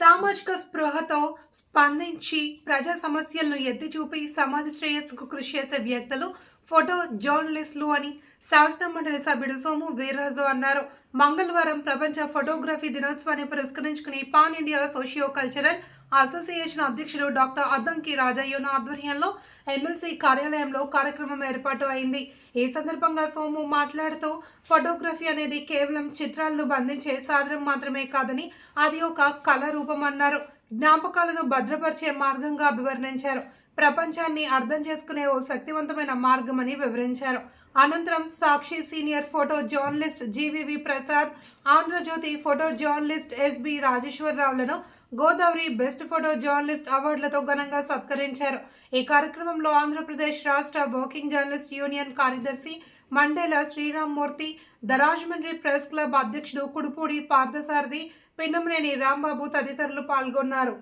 సామాజిక స్పృహతో స్పందించి ప్రజా సమస్యలను ఎత్తి చూపి సమాజ శ్రేయస్సుకు కృషి చేసే వ్యక్తులు ఫోటో జర్నలిస్టులు అని శాసన మండలి సభ్యుడు సోము వీర్రాజు అన్నారు. మంగళవారం ప్రపంచ ఫోటోగ్రఫీ దినోత్సవాన్ని పురస్కరించుకుని pan India socio cultural association అధ్యక్షుడు డాక్టర్ అద్దంకి రాజయ్యన ఆధ్వర్యంలో ఎమ్మెల్సీ కార్యాలయంలో కార్యక్రమం ఏర్పాటు అయింది. ఈ సందర్భంగా సోము మాట్లాడుతూ ఫోటోగ్రఫీ అనేది కేవలం చిత్రాలను బంధించే సాధనం మాత్రమే కాదని అది ఒక కళ రూపం అన్నారు జ్ఞాపకాలను భద్రపరిచే మార్గంగా అభివర్ణించారు. ప్రపంచాన్ని అర్థం చేసుకునే ఓ శక్తివంతమైన మార్గమని వివరించారు. అనంతరం Sakshi senior photo journalist GVV Prasad Andhra Jyothy photo journalist SB రాజేశ్వరరావులను Godavari best photo journalist అవార్డులతో ఘనంగా సత్కరించారు. ఈ కార్యక్రమంలో ఆంధ్రప్రదేశ్ రాష్ట్ర వర్కింగ్ జర్నలిస్ట్ యూనియన్ కార్యదర్శి Mandela Sriramamurthy the Rajahmundry press club అధ్యక్షుడు కుడుపూడి పార్థసారథి పిన్నమనేని రాంబాబు తదితరులు పాల్గొన్నారు.